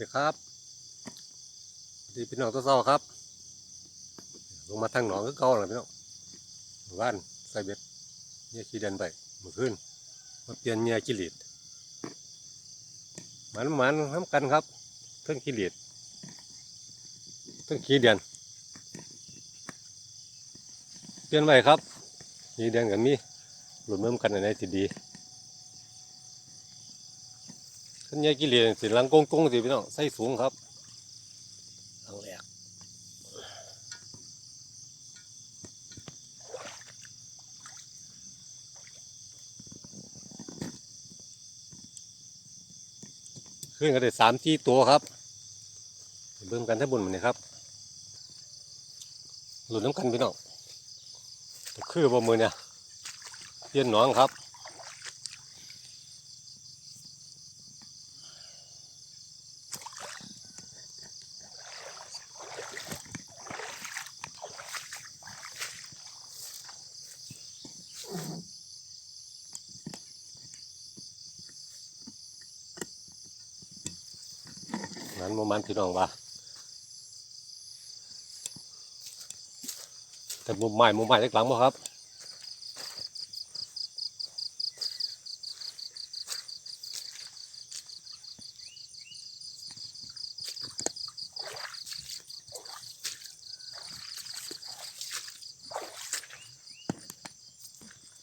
ดีครับดีพี่น้องตัวเศร้าครับ ลงมาทางหนองก็เก่าแล้วพี่น้องหมู่บ้านใส่เบ็ดเนี่ยขี้เดินไปเมื่อคืนมาเปลี่ยนเนี่ยกิเลสมันมันทำกันครับเทั้งกิเลสเทั้งขี้เดือนเปลี่ยนไปครับขี้เดือนกันมีหลุดเมื่อกันในที่ดี ขันยากิเลสสิลังกงกงสิพี่น้องใส่สูงครับหลังแหลกขึ้นกันได้สามที่ตัวครับเบิ่มกันทั้งบนมันนี่ครับ หลุดน้ำกันพี่น้องคือบ่มือเนี่ยเย็นหนองครับ นั้นโมมันพี่น้องว่าแต่มุมใหม่มุมใหม่เล็กหลังบ่ครับ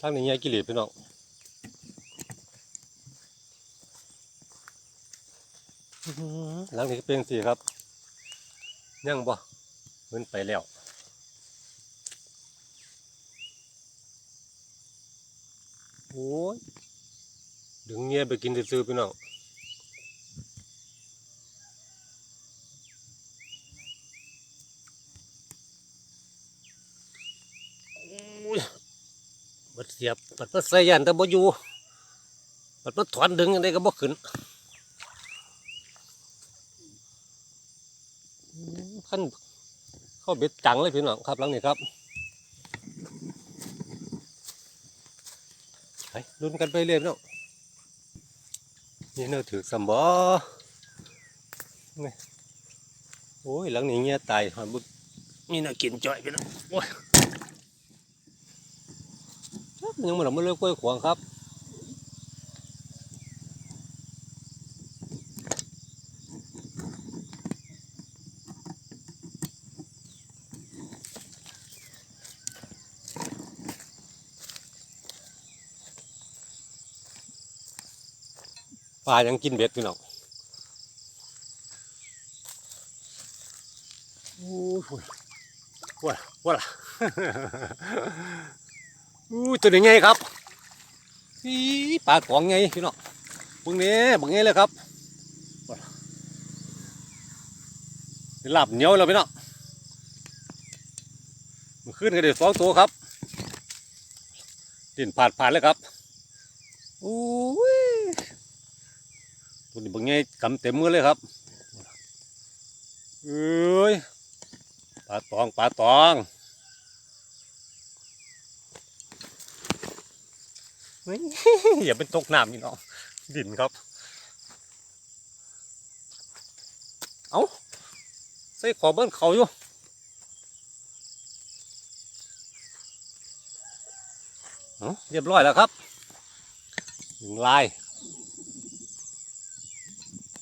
ทางนี้ยายกิเลสพี่น้อง อื้อ หลังนี้เป็นสิครับยังบ่เงินไปแล้วโอ้ยดึงเงี้ยไปกินซื้อพี่น้องโอ้ยบัดเสียบบัดมาใส่ยันแต่บ่อยู่บัดมาถอนดึงยังไงก็บ่ขึ้น ขั้นเข้าเบ็ดจังเลยพี่น้องครับหลังนี้ครับไปลุ้นกันไปเรื่อยพี่น้องนี่เนื้อถือสมบอนี่โอ้ยหลังนี้เงี้ยตายหอยบุนี่น่ากินจ่อยพี่น้องโอ้ยมันยังมันหลังมาเลยกล้วยขวางครับ ปลายังกินเบ็ดพี่น้องโอ้ยว้าว้าล่ะอู้ตัวนี้ไงครับอีปลากองไงพี่น้องพวกนี้บางไงเลยครับว้าล่ะเป็นลาบเหนียวแล้วพี่น้องมันขึ้นกันเดี๋ยวสองตัวครับดินผ่านผ่านเลยครับอู้ ตัวนี้บางไงกำเต็มมือเลยครับเอ้ยปลาตองปลาตองเฮ้ยอย่าเป็นตกน้ำนี่เนาะดินครับ เอาใส่ขอเบิ้นเขาอยู่เอาเรียบร้อยแล้วครับหนึ่งลาย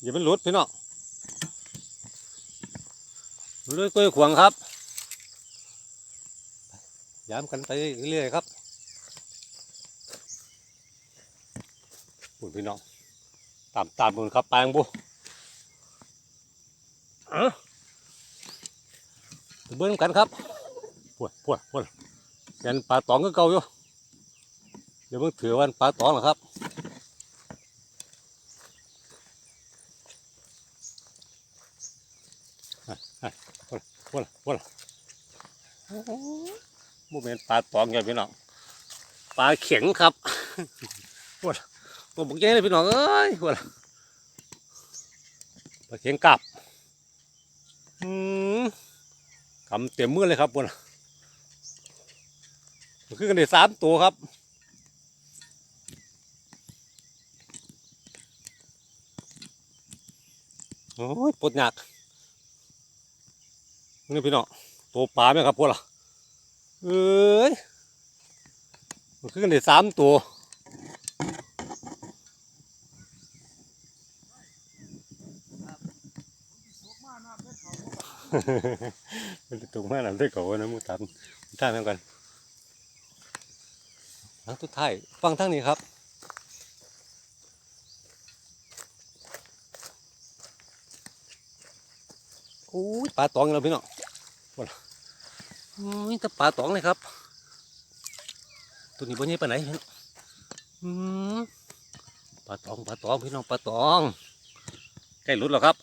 อย่าเป็นหลุดพี่น้องเรื่อยกล้วยขวางครับย้ำกันไปเรื่อยๆครับปุ่นพี่น้องตามตามมือครับแปลงบุเอ้าไปเบิ้งกันครับปวดปวดปวดยันปลาตองก็เก่าอยู่เดี๋ยวมึงถือวันปลาตองเหรอครับ ว้าว้าโมเมนปลาตองไงพี่น้องปลาเข็งครับว้าตัวบุกใหญ่เลยพี่น้องเอ้ยว้าปลาเข็งกลับอืมกำเต็มมือเลยครับว้ามันคือกันได้สามตัวครับโอ้ยปวดหนัก นี่พี่น้องตัวปลาไหมครับพวกล่ะเอ้ยมันขึ้นได้สามตัวมันตรงมาหลังได้ก่อนะมูตันท่านั่งกันหลังสุดท้ายฟังทั้งนี้ครับโอ้ยปลาตองแล้วพี่น้อง โอ้ยแต่ปลาตองเลยครับ ตัวนี้บนนี้ปลาไหนพี่น้องอืมปลาตองปลาตองพี่น้องปลาตองใกล้หลุดแล้วครับ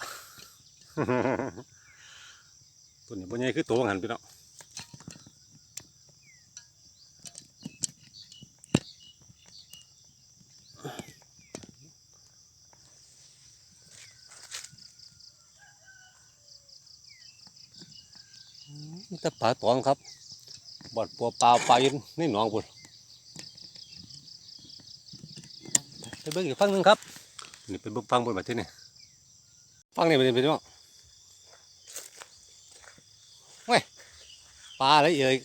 ตัวนี้บนนี้คือตัวหันพี่น้อง แต่ปลาตองครับบอดปัวปลาปลายินในี่หนองพุ่นไปเบิ่งอีกฝั่งหนึงครับนี่เป็นเบิ่งฟังบนแบบที่นี่ฟังนี่เป็นพี่น้องปลาอะไรเอ่ย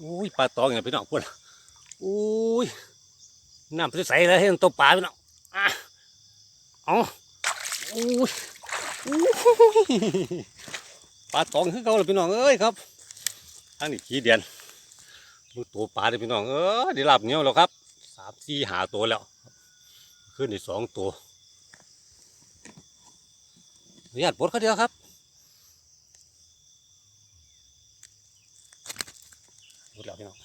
อุ้ยปลาตองอย่างพี่น้องพูดอุ้ยน้ำใสๆเลยให้มันตัวปลาพี่น้องอะเอาอุ้ยอุ้ย ปลาตองคือเขาเลยพี่น้องเอ้ยครับทางนี้ขี้เดียนดูตัวปลาเลยพี่น้องเออได้หลับเหนียแล้วครับสามสี่หาตัวแล้ว ขึ้นอีกสองตัวอนุญาตปลดเขาเดียวครับหมดแล้วพี่น้อง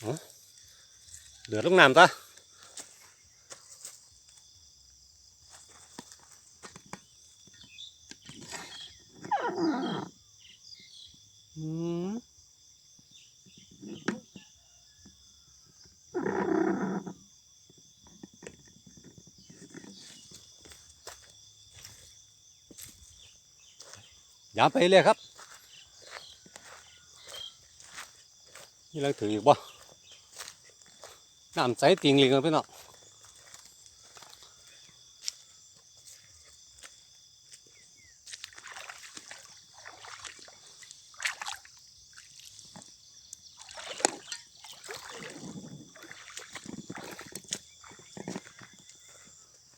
เอาเดือดลงน้ำตา ย่าไปเลยครับ นี่เราถืออีกบ่น้ำใสติงลิงกันพี่น้อง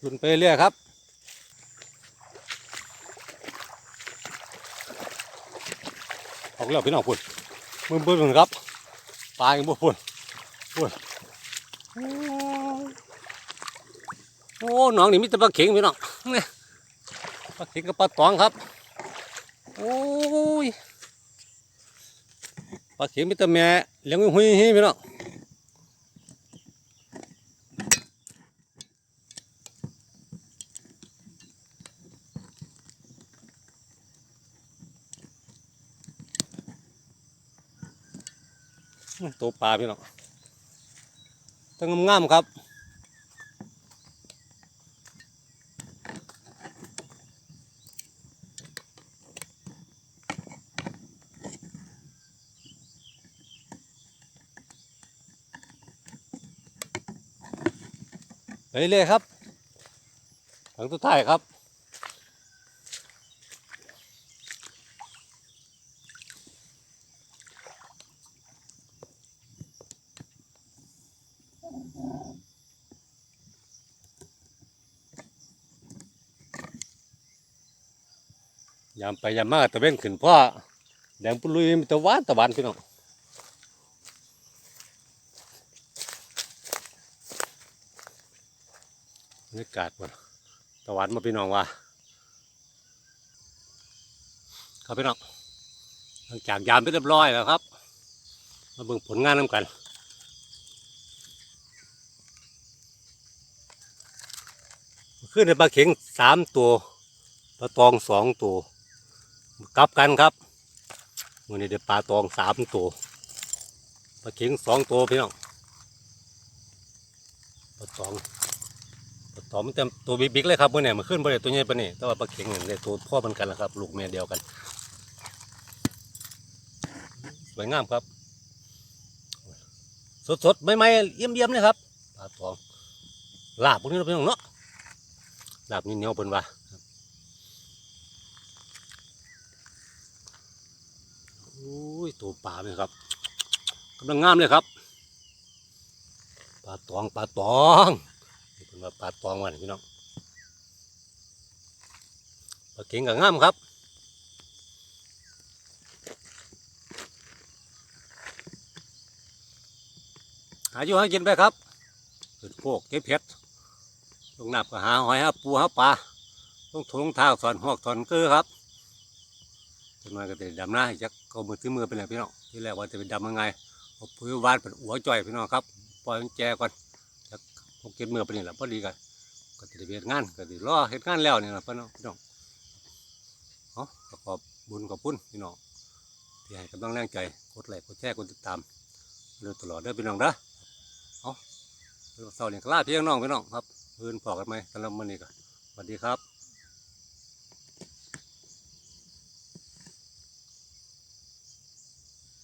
ลุนไปเรื่อยครับ ออก แล้วพี่น้องพุ่นมือเบิ้ลครับตายกันบ่พุ่นพุ่นโอ้หนองนี่มีแต่ปลาเข็งพี่น้องเนี่ยปลาเข็งกับปลาตองครับโอ้ยปลาเข็งมีแต่แม่เลี้ยงหุยๆพี่น้อง ตัวปลาพี่น้องตั้งงามๆครับไปเรื่อยครับทางสุดท้ายครับ ยามไปยามมาตะเว้นขึ้นพ่อแดงปุลุยมีตะวันตะวันพี่น้องบรรยากาศบ่ตะวันมาพี่น้องว่าครับพี่น้องหลังจากยามไปเรียบร้อยแล้วครับ มาเบิ่งผลงานน้ำกันขึ้นในปลาเข็งสามตัวปลาตองสองตัว กลับกันครับวันนี้ได้ปลาตองสามตัวปลาเข็งสองตัวพี่น้องปลาตองปลาตองมันเต็มตัวบิ๊กๆเลยครับเมื่อนี่มันขึ้นไปเลยตัวใหญ่ปะนี่แต่ว่าปลาเข็งเนี่ยได้ตัวพ่อมันกันแล้วครับ ลูกเมียเดียวกันสวยงามครับ สดๆไม่ไม่ๆเยี่ยมๆเลยครับปลาตองลาบพวกนี้เราพี่น้องเนาะลาบนี่เหนียวเพิ่นว่าโอ้ย ตัวปลาเลยครับกำลังงามเลยครับปลาตองปลาตองนี่เพิ่นว่าปลาตองวันพี่น้องปลาเก่งกับงามครับหาอยู่หากินไปครับเกิดพวกเก็บเห็ดลงน้ำก็หาหอยหาปูหาปลาลงถุงเท้าสอนหอกสอนเกลือครับจนมาก็จะดำหน้าจัก ก็มือถือมือไปเลยพี่น้องที่แรกว่าจะเป็นดำยังไงเอาปุ๋ยวานเป็นหัวจ่อยพี่น้องครับปล่อยแจก่อนจักหกเก็บมือไปนี่แหละพอดีกันก็จะได้เฮ็ดงานก็จะรอเฮ็ดงานแล้วนี่แหละพี่น้องพี่น้องเอาก็ขอบบุญขอบคุณพี่น้องที่ให้กำลังแรงใจกดไลค์กดแชร์กดติดตามเรื่อยตลอดเด้อพี่น้องเด้อเอาเสาร์นี้ก็ลาพี่น้องพี่น้องครับเพื่อนพอกันไหมสำหรับมื้อนี้ก็สวัสดีครับ